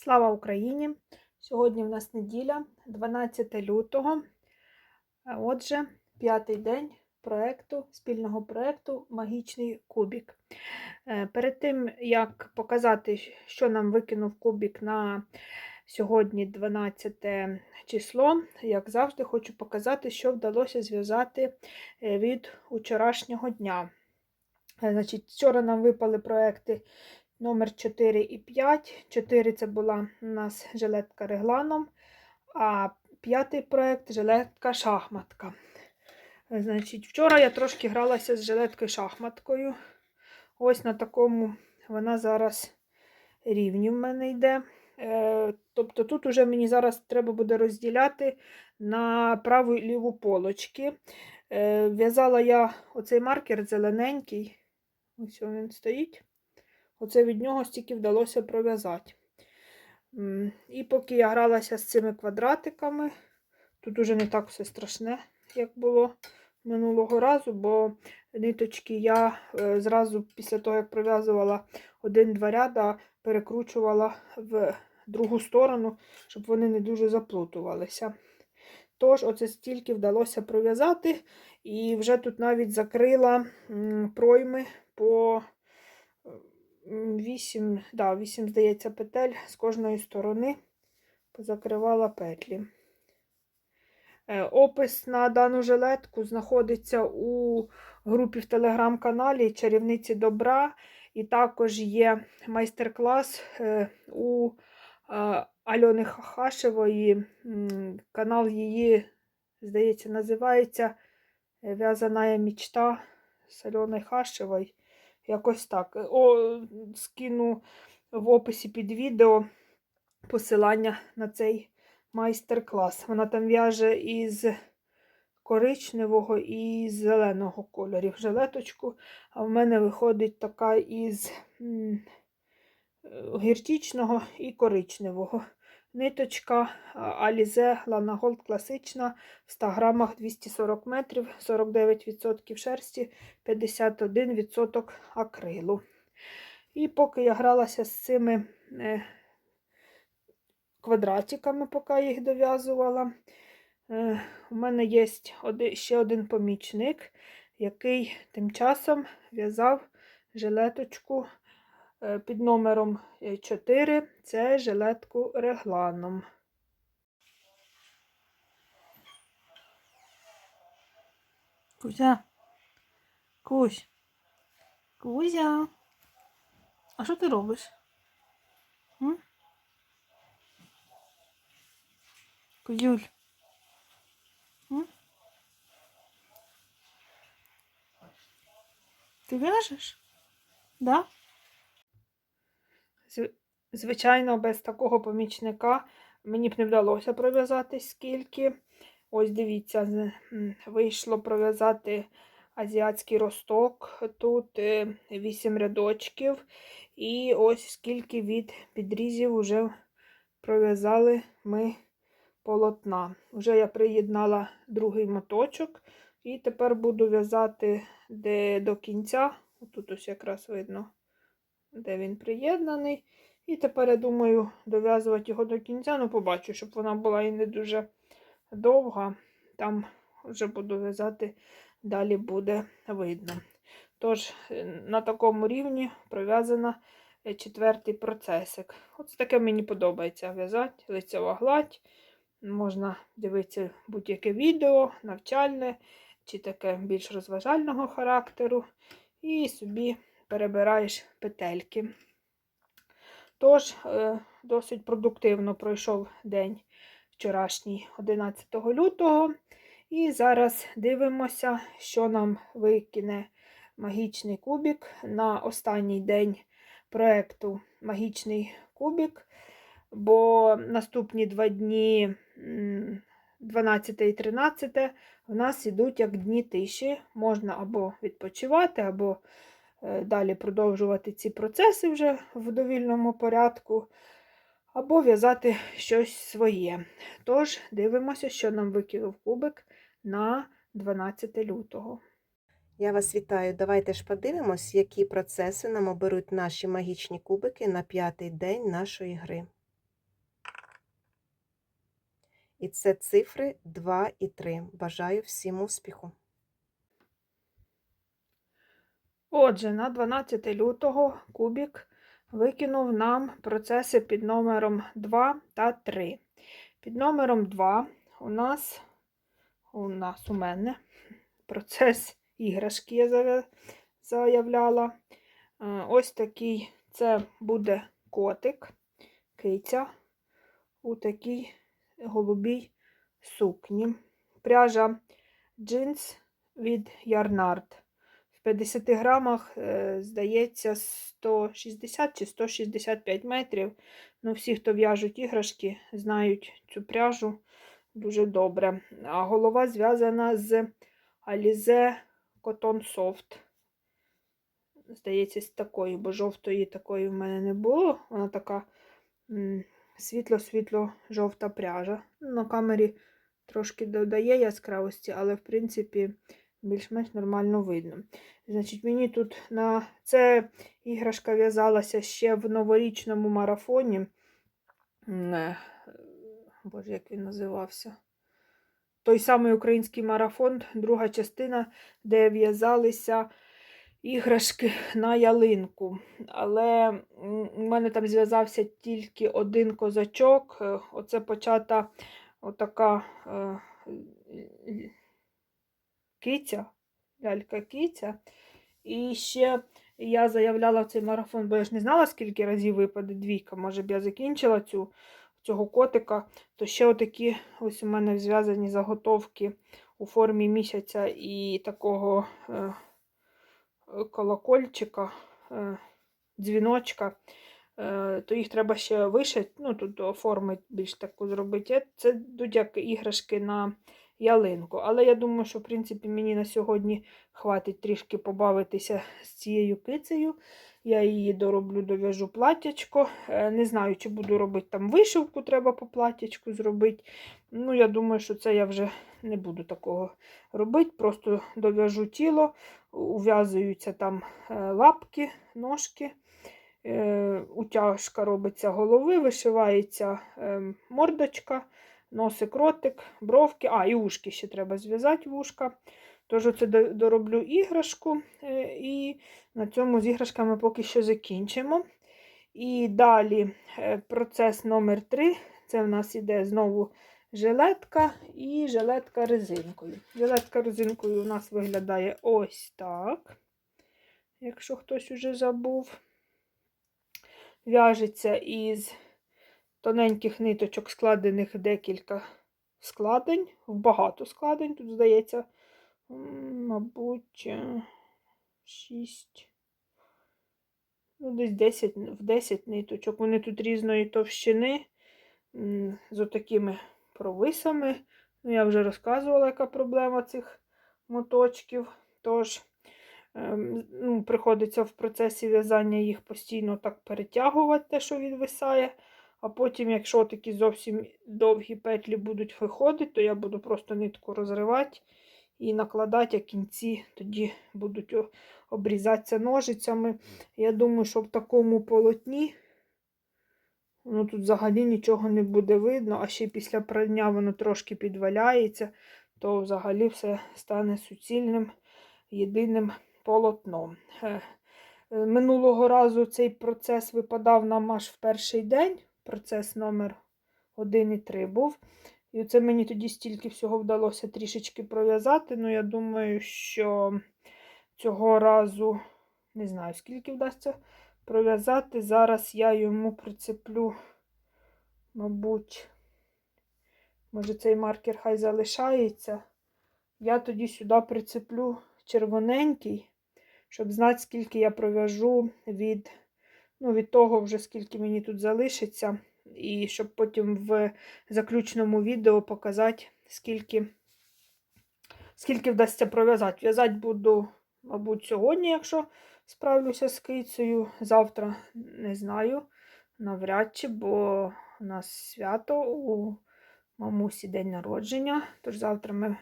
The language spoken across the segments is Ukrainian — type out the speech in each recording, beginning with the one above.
Слава Україні! Сьогодні в нас неділя, 12 лютого. Отже, п'ятий день проекту, спільного проекту Магічний кубік. Е, Перед тим, як показати, що нам викинув кубік на сьогодні 12 число, як завжди, хочу показати, що вдалося зв'язати е, від вчорашнього дня. Е, Значить, Вчора нам випали проекти номер 4 і 5. 4 це була у нас жилетка регланом, а п'ятий проект жилетка шахматка. Е, Значить, Вчора я трошки гралася з жилеткою шахматкою. Ось на такому вона зараз рівні в мене йде. Е, Тобто тут уже мені зараз треба буде розділяти на праву і ліву полочки. Е, В'язала я оцей маркер зелененький. Ось він стоїть. Оце від нього стільки вдалося пров'язати. І поки я гралася з цими квадратиками, тут уже не так все страшне, як було минулого разу, бо ниточки я е, зразу після того, як пров'язувала один-два ряда, перекручувала в другу сторону, щоб вони не дуже заплутувалися. Тож, оце стільки вдалося пров'язати, і вже тут навіть закрила пройми по 8, да, 8, здається, петель з кожної сторони позакривала петлі. Е, Опис на дану жилетку знаходиться у групі в телеграм-каналі Чарівниці добра. І також є майстер-клас е, у е, Альони Хахашевої. Канал її, здається, називається В'язана мічта з Альоною Хашевою. Якось так. О, скину в описі під відео посилання на цей майстер-клас. Вона там в'яже із коричневого і зеленого кольорів жилеточку. А в мене виходить така із е, і коричневого. Ниточка Alize Lana Gold класична в 100 грамах 240 метрів, 49% шерсті, 51% акрилу. І поки я гралася з цими е, квадратиками, поки я їх дов'язувала, е, у мене є ще один помічник, який тим часом в'язав жилеточку під номером 4. Це жилетку регланом. Кузя. Кузь. Кузя. А що ти робиш? М? Кузюль. М? Ти в'яжеш? Да? Звичайно, без такого помічника мені б не вдалося пров'язати скільки. Ось дивіться, вийшло пров'язати азіатський росток. Тут 8 рядочків. І ось скільки від підрізів вже пров'язали ми полотна. Вже я приєднала другий моточок. І тепер буду в'язати до кінця. Тут ось якраз видно, де він приєднаний. І тепер я думаю дов'язувати його до кінця. Ну, побачу, щоб вона була і не дуже довга. Там вже буду в'язати, далі буде видно. Тож, е, на такому рівні пров'язана е, четвертий процесик. Ось таке мені подобається в'язати, лицева гладь. Можна дивитися будь-яке відео, навчальне чи таке більш розважального характеру. І собі перебираєш петельки. Тож, е, досить продуктивно пройшов день вчорашній 11 лютого. І зараз дивимося, що нам викине магічний кубік на останній день проєкту Магічний кубік. Бо наступні два дні, 12 і 13, в нас ідуть як дні тиші. Можна або відпочивати, або далі продовжувати ці процеси вже в довільному порядку, або в'язати щось своє. Тож, дивимося, що нам викинув кубик на 12 лютого. Я вас вітаю. Давайте ж подивимось, які процеси нам оберуть наші магічні кубики на п'ятий день нашої гри. І це цифри 2 і 3. Бажаю всім успіху! Отже, на 12 лютого кубік викинув нам процеси під номером 2 та 3. Під номером 2 у нас, у нас у мене процес іграшки я заявляла. Е, Ось такий це буде котик, киця у такій голубій сукні. Пряжа джинс від Ярнард. В 50 грамах, е, здається, 160 чи 165 метрів. Ну, всі, хто в'яжуть іграшки, знають цю пряжу дуже добре. А голова зв'язана з Alize Cotton Soft. Здається, з такої, бо жовтої такої в мене не було. Вона така світло-світло-жовта пряжа. На камері трошки додає яскравості, але в принципі більш-менш нормально видно. Значить, мені тут на це іграшка в'язалася ще в новорічному марафоні. Е, Боже, як він називався? Той самий український марафон, друга частина, де в'язалися іграшки на ялинку. Але у мене там зв'язався тільки один козачок. Е, Оце почата отака е, киця, лялька киця. І ще я заявляла в цей марафон, бо я ж не знала, скільки разів випаде двійка. Може б я закінчила цю, цього котика, то ще отакі ось у мене зв'язані заготовки у формі місяця і такого е, колокольчика, е, дзвіночка. Е, то їх треба ще вишити, ну тут оформити більш таку зробити. Це йдуть як іграшки на ялинку. Але я думаю, що в принципі мені на сьогодні хватить трішки побавитися з цією кицею. Я її дороблю, дов'яжу платячко. Е, Не знаю, чи буду робити там вишивку, треба по платячку зробити. Ну, я думаю, що це я вже не буду такого робити. Просто дов'яжу тіло, ув'язуються там е, лапки, ножки. Е, Утяжка робиться голови, вишивається е, мордочка, носик, ротик, бровки. А, і ушки ще треба зв'язати вушка. Тож оце дороблю іграшку, е, і на цьому з іграшками поки що закінчимо. І далі е, процес номер 3 Це в нас іде знову жилетка і жилетка резинкою. Жилетка резинкою у нас виглядає ось так. Якщо хтось уже забув, в'яжеться із тоненьких ниточок, складених декілька складень, в багато складень. Тут, здається, мабуть, 6, ну, десь 10, в 10 ниточок. Вони тут різної товщини, з отакими провисами. Ну, я вже розказувала, яка проблема цих моточків. Тож, ем, ну, приходиться в процесі в'язання їх постійно так перетягувати, те, що відвисає. А потім, якщо такі зовсім довгі петлі будуть виходити, то я буду просто нитку розривати і накладати, а кінці тоді будуть обрізатися ножицями. Я думаю, що в такому полотні ну, тут взагалі нічого не буде видно, а ще після прання воно трошки підваляється, то взагалі все стане суцільним єдиним полотном. Е, е, Минулого разу цей процес випадав нам аж в перший день. Процес номер 1 і 3 був. І це мені тоді стільки всього вдалося трішечки пров'язати. Ну, я думаю, що цього разу не знаю, скільки вдасться пров'язати. Зараз я йому прицеплю, мабуть, може, цей маркер хай залишається. Я тоді сюди прицеплю червоненький, щоб знати, скільки я пров'яжу від, ну, від того, вже скільки мені тут залишиться. І щоб потім в заключному відео показати, скільки, скільки вдасться пров'язати. В'язати буду, мабуть, сьогодні, якщо справлюся з кицею. Завтра не знаю, навряд чи, бо у нас свято у мамусі день народження. Тож завтра ми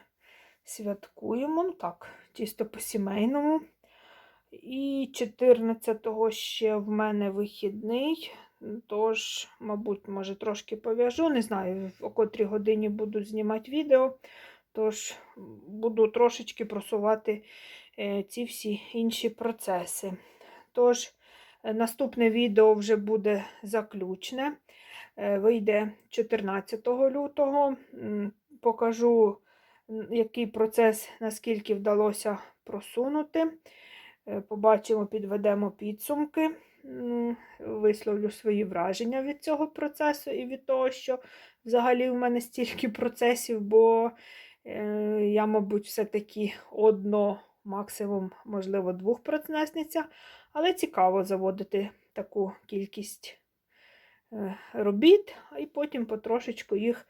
святкуємо, ну так, чисто по-сімейному. І 14-го ще в мене вихідний. Тож, мабуть, може трошки пов'яжу. Не знаю, о котрій годині буду знімати відео. Тож буду трошечки просувати е, ці всі інші процеси. Тож, е, наступне відео вже буде заключне. Е, Вийде 14 лютого. Покажу, який процес, наскільки вдалося просунути. Е, Побачимо, підведемо підсумки. Висловлю свої враження від цього процесу і від того, що взагалі в мене стільки процесів, бо е, я, мабуть, все-таки одно, максимум, можливо, двох двохпроцесниця, але цікаво заводити таку кількість е, робіт, і потім потрошечку їх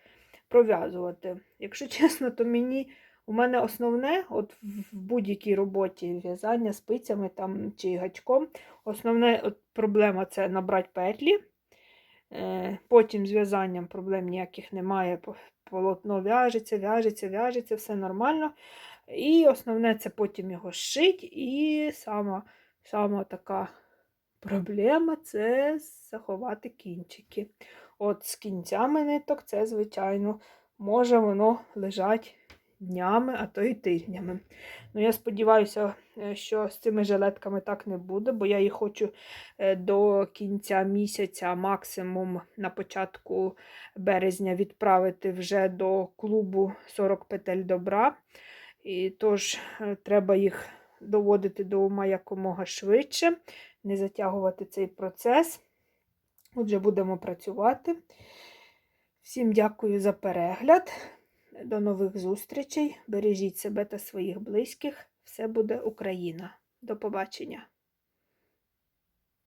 пров'язувати. Якщо чесно, то мені у мене основне, от в будь-якій роботі в'язання спицями там, чи гачком, основна от проблема це набрати петлі. Е, Потім з в'язанням проблем ніяких немає. Полотно в'яжеться, в'яжеться, в'яжеться, все нормально. І основне це потім його шить. І сама, сама така проблема це заховати кінчики. От з кінцями ниток це, звичайно, може воно лежать днями, а то й тижнями. Ну, я сподіваюся, е, що з цими жилетками так не буде, бо я їх хочу е, до кінця місяця, максимум на початку березня, відправити вже до клубу 40 петель добра. І тож е, треба їх доводити до ума якомога швидше, не затягувати цей процес. Отже, будемо працювати. Всім дякую за перегляд. До нових зустрічей. Бережіть себе та своїх близьких. Все буде Україна. До побачення!